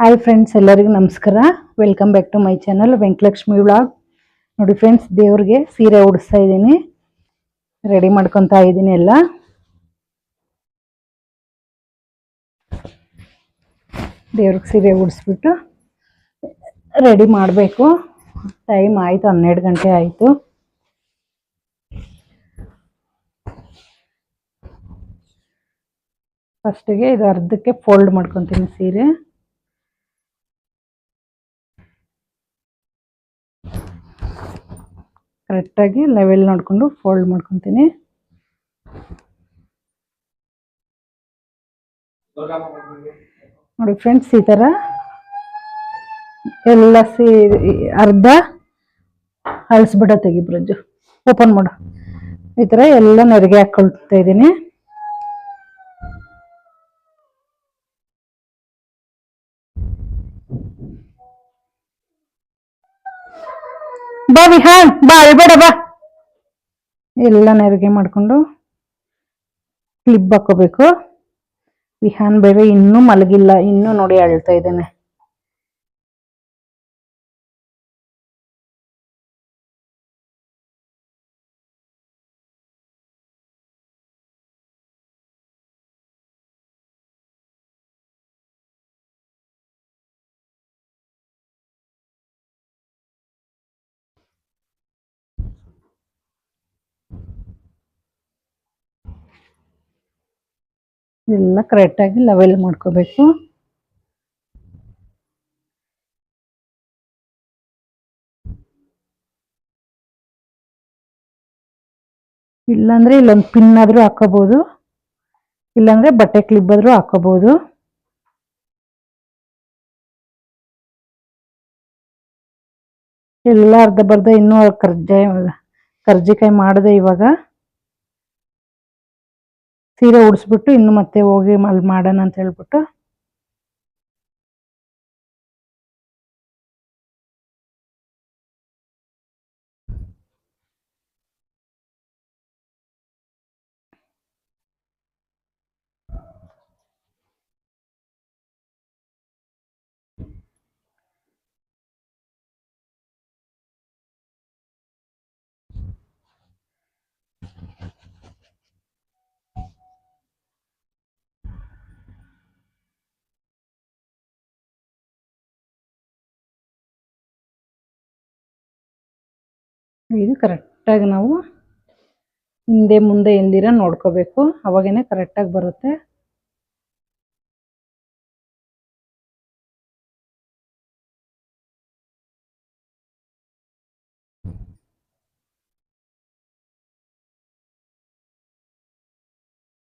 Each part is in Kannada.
ಹಾಯ್ ಫ್ರೆಂಡ್ಸ್ ಎಲ್ಲರಿಗೂ ನಮಸ್ಕಾರ. Welcome back to my channel Venkalakshmi vlog ನೋಡಿ ಫ್ರೆಂಡ್ಸ್ ದೇವ್ರಿಗೆ ಸೀರೆ ಉಡಿಸ್ತಾ ಇದ್ದೀನಿ. ರೆಡಿ ಮಾಡ್ಕೊತಾ ಇದ್ದೀನಿ ಎಲ್ಲ. ದೇವ್ರಿಗೆ ಸೀರೆ ಉಡಿಸ್ಬಿಟ್ಟು ರೆಡಿ ಮಾಡಬೇಕು. ಟೈಮ್ ಆಯಿತು, ಹನ್ನೆರಡು ಗಂಟೆ ಆಯಿತು. ಫಸ್ಟಿಗೆ ಇದು ಅರ್ಧಕ್ಕೆ ಫೋಲ್ಡ್ ಮಾಡ್ಕೊತೀನಿ ಸೀರೆ. ಕರೆಕ್ಟಾಗಿ ಲೆವೆಲ್ ನೋಡಿಕೊಂಡು ಫೋಲ್ಡ್ ಮಾಡ್ಕೊತೀನಿ. ನೋಡಿ ಫ್ರೆಂಡ್ಸ್ ಈ ಥರ ಎಲ್ಲ ಸೀ, ಅರ್ಧ ಅಳಿಸ್ಬಿಡತ್ತೆ ತೆಗಿ ಬ್ರಜ್ಜು ಓಪನ್ ಮಾಡು. ಈ ಥರ ಎಲ್ಲ ನೆರಿಗೆ ಹಾಕ್ಕೊಳ್ತಾ ಇದ್ದೀನಿ. ಬಾ ವಿಹಾನ್ ಬಾ ಅಳ್ಬೇಡ ಬಾ. ಎಲ್ಲ ನೆರಿಗೆ ಮಾಡ್ಕೊಂಡು ಕ್ಲಿಪ್ ಹಾಕೋಬೇಕು. ವಿಹಾನ್ ಬೇರೆ ಇನ್ನೂ ಮಲಗಿಲ್ಲ, ಇನ್ನೂ ನೋಡಿ ಅಳ್ತಾ ಇದ್ದಾನೆ. ಎಲ್ಲ ಕರೆಕ್ಟಾಗಿ ಲೆವೆಲ್ ಮಾಡ್ಕೋಬೇಕು. ಇಲ್ಲಾಂದರೆ ಇಲ್ಲೊಂದು ಪಿನ್ ಆದರೂ ಹಾಕೋಬೋದು. ಇಲ್ಲಾಂದರೆ ಬಟ್ಟೆ ಕ್ಲಿಪ್ ಆದರೂ ಹಾಕೋಬೋದು. ಎಲ್ಲ ಅರ್ಧ ಬರ್ದ ಇನ್ನೂ ಕರ್ಜಾಯ, ಕರ್ಜಿಕಾಯಿ ಮಾಡಿದೆ ಇವಾಗ. ಸೀರೆ ಉಡಿಸ್ಬಿಟ್ಟು ಇನ್ನು ಮತ್ತೆ ಹೋಗಿ ಅಲ್ಲಿ ಮಾಡೋಣ ಅಂತ ಹೇಳ್ಬಿಟ್ಟು ಇದು ಕರೆಕ್ಟಾಗಿ ನಾವು ಹಿಂದೆ ಮುಂದೆ ಎಂದಿರ ನೋಡ್ಕೋಬೇಕು. ಅವಾಗೇನೆ ಕರೆಕ್ಟಾಗಿ ಬರುತ್ತೆ.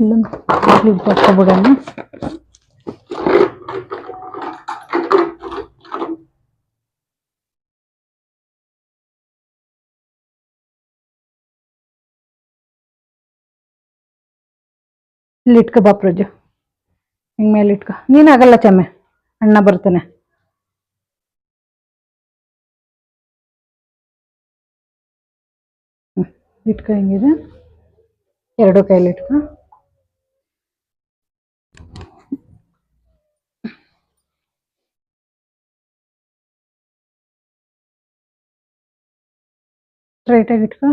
ಇಲ್ಲೊಂದು ಕ್ಲಿಪ್ ಇಲ್ಲಿ ಇಟ್ಕೊ ಬಾ ಪ್ರಜು ಹಿಂಗ್ ಮೇಲೆ ಇಟ್ಕೊ ನೀನಾಗಲ್ಲ ಚಮ್ಮೆ ಅಣ್ಣ ಬರ್ತಾನೆ ಹ್ಮ್, ಇಟ್ಕೊ ಹಿಂಗಿದೆ ಎರಡು ಕೈಲಿ ಇಟ್ಕೊ ಸ್ಟ್ರೈಟಾಗಿ ಇಟ್ಕೊ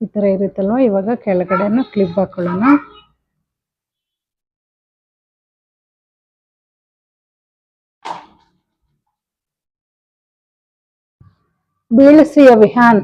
ಈ ಥರ ಇರುತ್ತಲ್ವ ಇವಾಗ ಕೆಳಗಡೆನ ಕ್ಲಿಪ್ ಹಾಕೊಳ್ಳೋಣ. ಬೀಳಿಸಿ ಅವಿಹಾನ್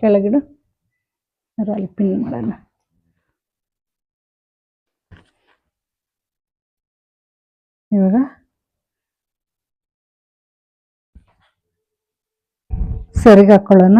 ಕೆಳಗಿಡು ಅಲ್ಲಿ ಪಿನ್ ಮಾಡೋಣ. ಇವಾಗ ಸರಿಗೆ ಹಾಕೊಳ್ಳೋಣ.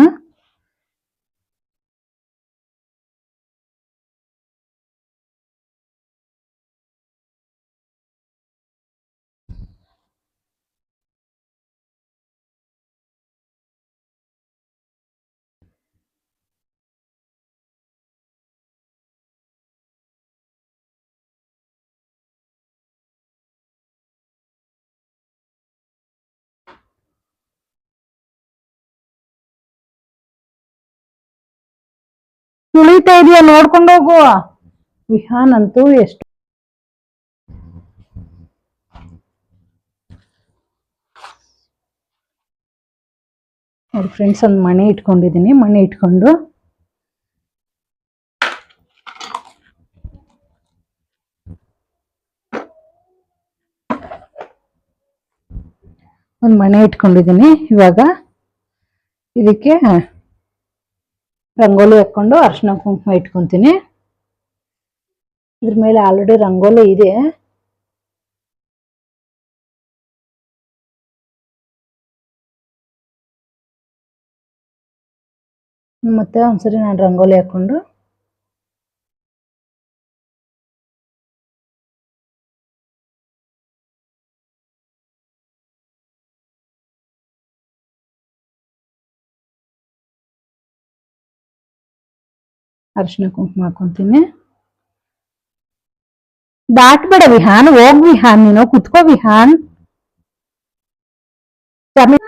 ತುಳಿತಾ ಇದೆಯಾ? ನೋಡ್ಕೊಂಡು ಹೋಗು. ವಿಹಾನ್ ಅಂತೂ ಎಷ್ಟು ನೋಡಿ ಫ್ರೆಂಡ್ಸ್ ಒಂದು ಮಣಿ ಇಟ್ಕೊಂಡಿದ್ದೀನಿ ಮಣೆ ಇಟ್ಕೊಂಡು ಒಂದು ಮಣೆ ಇಟ್ಕೊಂಡಿದ್ದೀನಿ ಇವಾಗ. ಇದಕ್ಕೆ ರಂಗೋಲಿ ಹಾಕ್ಕೊಂಡು ಅರ್ಶಿನ ಕುಂಕುಮ ಇಟ್ಕೊತೀನಿ. ಇದ್ರ ಮೇಲೆ ಆಲ್ರೆಡಿ ರಂಗೋಲಿ ಇದೆ. ಮತ್ತೆ ಒಂದ್ಸರಿ ನಾನು ರಂಗೋಲಿ ಹಾಕ್ಕೊಂಡು ಅರಿಶಿನ ಕುಂಕುಮ ಹಾಕೊಂತೀನಿ. ದಾಟ್ಬೇಡ ವಿಹಾನ್, ಹೋಗ್ ವಿಹಾನ್, ನೀನು ಕುತ್ಕೋ ವಿಹಾನ್. ಚಮಿ-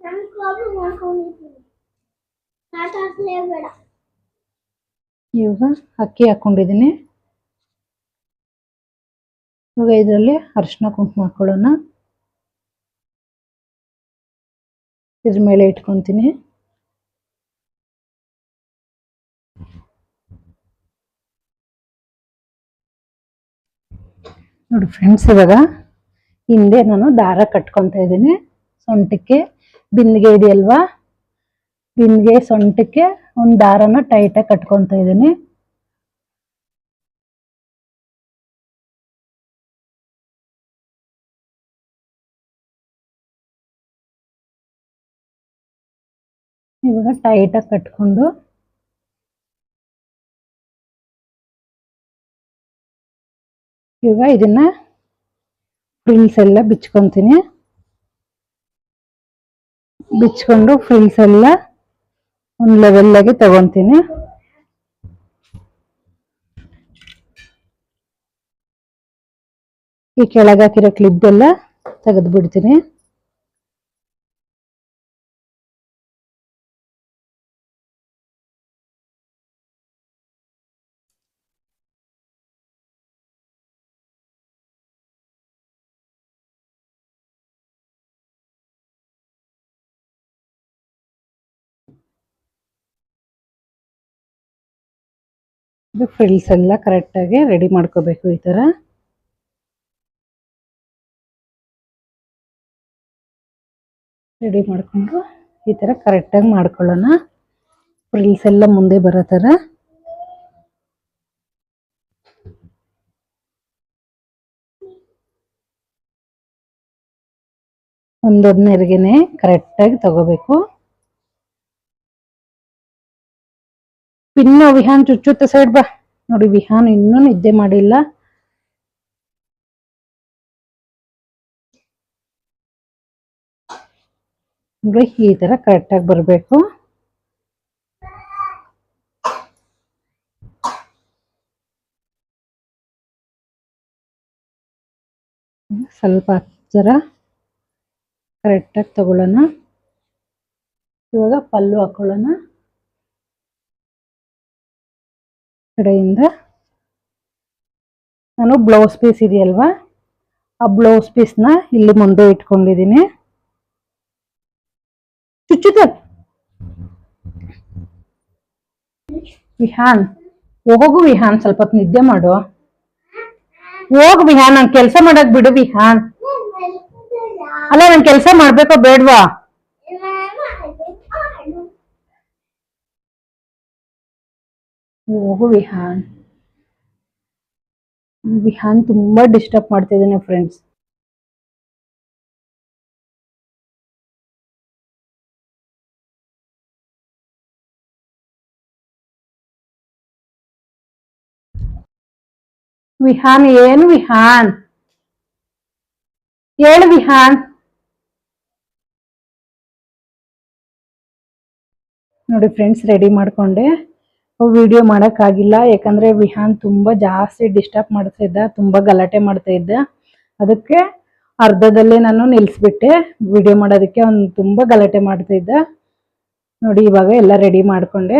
ನನ್ ಪ್ರಾಬ್ಲಮ್ ಮಾಡ್ಕೊಂಡಿದ್ದೀನಿ. ಆಟ ಇವಾಗ ಅಕ್ಕಿ ಹಾಕೊಂಡಿದ್ದೀನಿ. ಇವಾಗ ಇದರಲ್ಲಿ ಅರಿಶಿನ ಕುಂಕುಮ ಹಾಕೊಳ್ಳೋಣ. ಇದ್ರ ಮೇಲೆ ಇಟ್ಕೊತೀನಿ. ನೋಡಿ ಫ್ರೆಂಡ್ಸ್ ಇವಾಗ ಹಿಂದೆ ನಾನು ದಾರ ಕಟ್ಕೊತಾ ಇದ್ದೀನಿ. ಸೊಂಟಕ್ಕೆ, ಬಿಂದಿಗೆ ಇದೆಯಲ್ವಾ? ಬಿಂದಿಗೆ ಸೊಂಟಕ್ಕೆ ಒಂದು ದಾರನ ಟೈಟಾಗಿ ಕಟ್ಕೊತಾ ಇದ್ದೀನಿ. ಇವಾಗ ಟೈಟಾಗಿ ಕಟ್ಕೊಂಡು ಇವಾಗ ಇದನ್ನ ಫ್ರಿಲ್ಸ್ ಎಲ್ಲ ಬಿಚ್ಕೊಂತೀನಿ. ಬಿಚ್ಕೊಂಡು ಫ್ರಿಲ್ಸ್ ಎಲ್ಲ ಒಂದು ಆಗಿ ತಗೊಂತೀನಿ. ಈ ಕೆಳಗಾಕಿರೋ ಕ್ಲಿಪ್ ಎಲ್ಲ ತೆಗೆದು ಬಿಡ್ತೀನಿ. ಇದು ಫ್ರಿಲ್ಸ್ ಎಲ್ಲ ಕರೆಕ್ಟಾಗಿ ರೆಡಿ ಮಾಡ್ಕೋಬೇಕು ಈ ಥರ ರೆಡಿ ಮಾಡಿಕೊಂಡು ಈ ಥರ ಕರೆಕ್ಟಾಗಿ ಮಾಡ್ಕೊಳ್ಳೋಣ. ಫ್ರಿಲ್ಸ್ ಎಲ್ಲ ಮುಂದೆ ಬರೋ ಥರ ಒಂದೊಂದು ನೆರಿಗೆನೆ ಕರೆಕ್ಟಾಗಿ ತಗೋಬೇಕು. ಪಿನ್ನು ವಿಹಾನ್ ಚುಚ್ಚುತ್ತ ಸೈಡ್ ಬಾ. ನೋಡಿ, ವಿಹಾನ್ ಇನ್ನೂ ನಿದ್ದೆ ಮಾಡಿಲ್ಲ. ನೋಡಿ, ಈ ತರ ಕರೆಕ್ಟಾಗಿ ಬರಬೇಕು. ಸ್ವಲ್ಪ ಹತ್ತರ ಕರೆಕ್ಟಾಗಿ ತಗೊಳ್ಳೋಣ. ಇವಾಗ ಪಲ್ಲು ಹಾಕೊಳ್ಳೋಣ. ಕಡೆಯಿಂದ ನಾನು ಬ್ಲೌಸ್ ಪೀಸ್ ಇದೆಯಲ್ವಾ? ಆ ಬ್ಲೌಸ್ ಪೀಸ್ನ ಇಲ್ಲಿ ಮುಂದೆ ಇಟ್ಕೊಂಡಿದ್ದೀನಿ. ಚುಚ್ಚುತ್ತ? ವಿಹಾನ್, ಹೋಗು ವಿಹಾನ್, ಸ್ವಲ್ಪ ನಿದ್ದೆ ಮಾಡು. ಹೋಗ್ ವಿಹಾನ್ ನಾನು ಕೆಲಸ ಮಾಡಕ್ ಬಿಡು ವಿಹಾನ್. ಅಲ್ಲ ನಾನು ಕೆಲಸ ಮಾಡ್ಬೇಕೋ ಬೇಡ್ವಾ? ಹೋಗು ವಿಹಾನ್. ವಿಹಾನ್ ತುಂಬಾ ಡಿಸ್ಟರ್ಬ್ ಮಾಡ್ತಿದ್ದಾನೆ ಫ್ರೆಂಡ್ಸ್ ವಿಹಾನ್, ಏನು ವಿಹಾನ್? ಹೇಳು ವಿಹಾನ್. ನೋಡಿ ಫ್ರೆಂಡ್ಸ್ ರೆಡಿ ಮಾಡ್ಕೊಂಡೆ. ವಿಡಿಯೋ ಮಾಡೋಕ್ಕಾಗಿಲ್ಲ. ಯಾಕಂದರೆ ವಿಹಾನ್ ತುಂಬ ಜಾಸ್ತಿ ಡಿಸ್ಟರ್ಬ್ ಮಾಡ್ತಾ ಇದ್ದ, ತುಂಬ ಗಲಾಟೆ ಮಾಡ್ತಾ ಇದ್ದ. ಅದಕ್ಕೆ ಅರ್ಧದಲ್ಲೇ ನಾನು ನಿಲ್ಲಿಸ್ಬಿಟ್ಟೆ ವಿಡಿಯೋ ಮಾಡೋದಕ್ಕೆ ಅವ್ನು ತುಂಬ ಗಲಾಟೆ ಮಾಡ್ತಾ ಇದ್ದ. ನೋಡಿ ಇವಾಗ ಎಲ್ಲ ರೆಡಿ ಮಾಡ್ಕೊಂಡೆ.